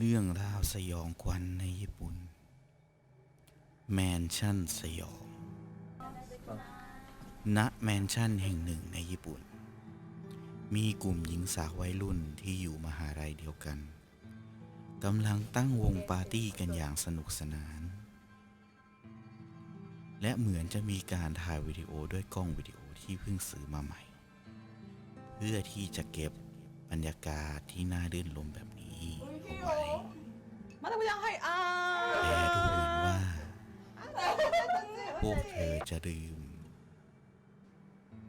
เรื่องราวสยองขวัญในญี่ปุ่น แมนชั่นสยอง ณ แมนชั่นแห่งหนึ่งในญี่ปุ่น มีกลุ่มหญิงสาววัยรุ่นที่อยู่มหาลัยเดียวกัน กำลังตั้งวงปาร์ตี้กันอย่างสนุกสนาน และเหมือนจะมีการถ่ายวิดีโอด้วยกล้องวิดีโอที่เพิ่งซื้อมาใหม่ เพื่อที่จะเก็บบรรยากาศที่น่ารื่นรมแบบ 귀여 워. 만약 그냥 하이 และดูเหมือนว่า พวกเธอจะลืม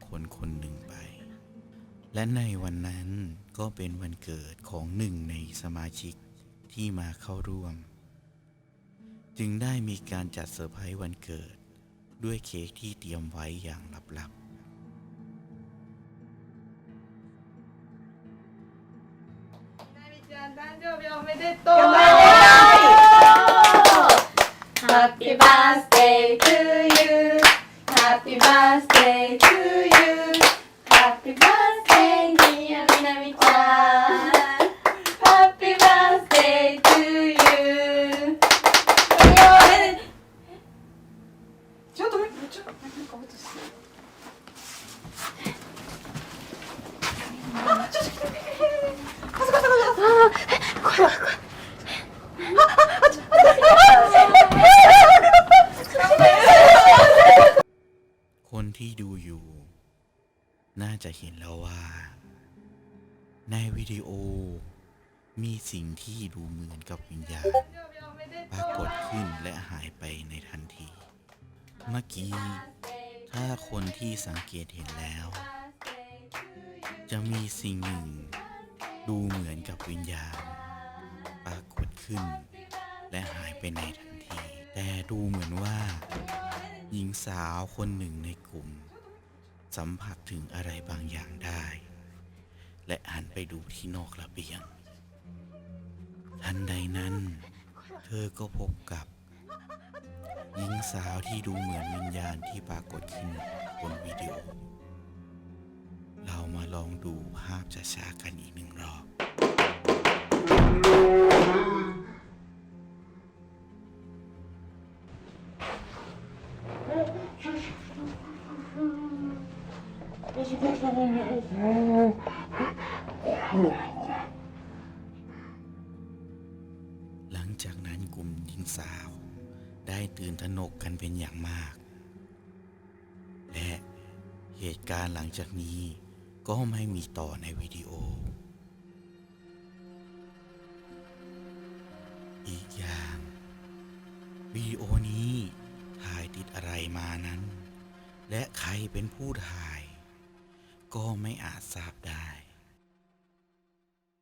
คนคนหนึ่งไป และในวันนั้นก็เป็นวันเกิดของหนึ่งในสมาชิกที่มาเข้าร่วม จึงได้มีการจัดเซอร์ไพรส์วันเกิด ด้วยเค้กที่เตรียมไว้อย่างลับๆ ちゃん誕生日おめでとう。おめでとう。ハッピーバースデー to you。ハッピーバースデー to you。ハッピーバースデーディアみなみち ที่ดูอยู่ น่าจะเห็นแล้วว่า ในวิดีโอมีสิ่งที่ดูเหมือนกับวิญญาณปรากฏขึ้นและหายไปในทันที เมื่อกี้ ถ้าคนที่สังเกตเห็นแล้ว จะมีสิ่งหนึ่ง ดูเหมือนกับวิญญาณปรากฏขึ้น และหายไปในทันที แต่ดูเหมือนว่า หญิงสาวคนหนึ่งในกลุ่ม สัมผัสถึงอะไรบางอย่างได้ และหันไปดูที่นอกระเบียง ทันใดนั้น เธอก็พบกับ หญิงสาวที่ดูเหมือนวิญญาณที่ปรากฏขึ้นบนวิดีโอ เรามาลองดูภาพช้าๆกันอีกหนึ่งรอบ หลังจากนั้นกลุ่มหญิงสาว ได้ตื่นตระหนกกันเป็นอย่างมาก และเหตุการณ์หลังจากนี้ก็ไม่มีต่อในวิดีโอ อีกอย่าง วิดีโอนี้ถ่ายติดอะไรมานั้น และใครเป็นผู้ถ่าย ก็ไม่อาจทราบได้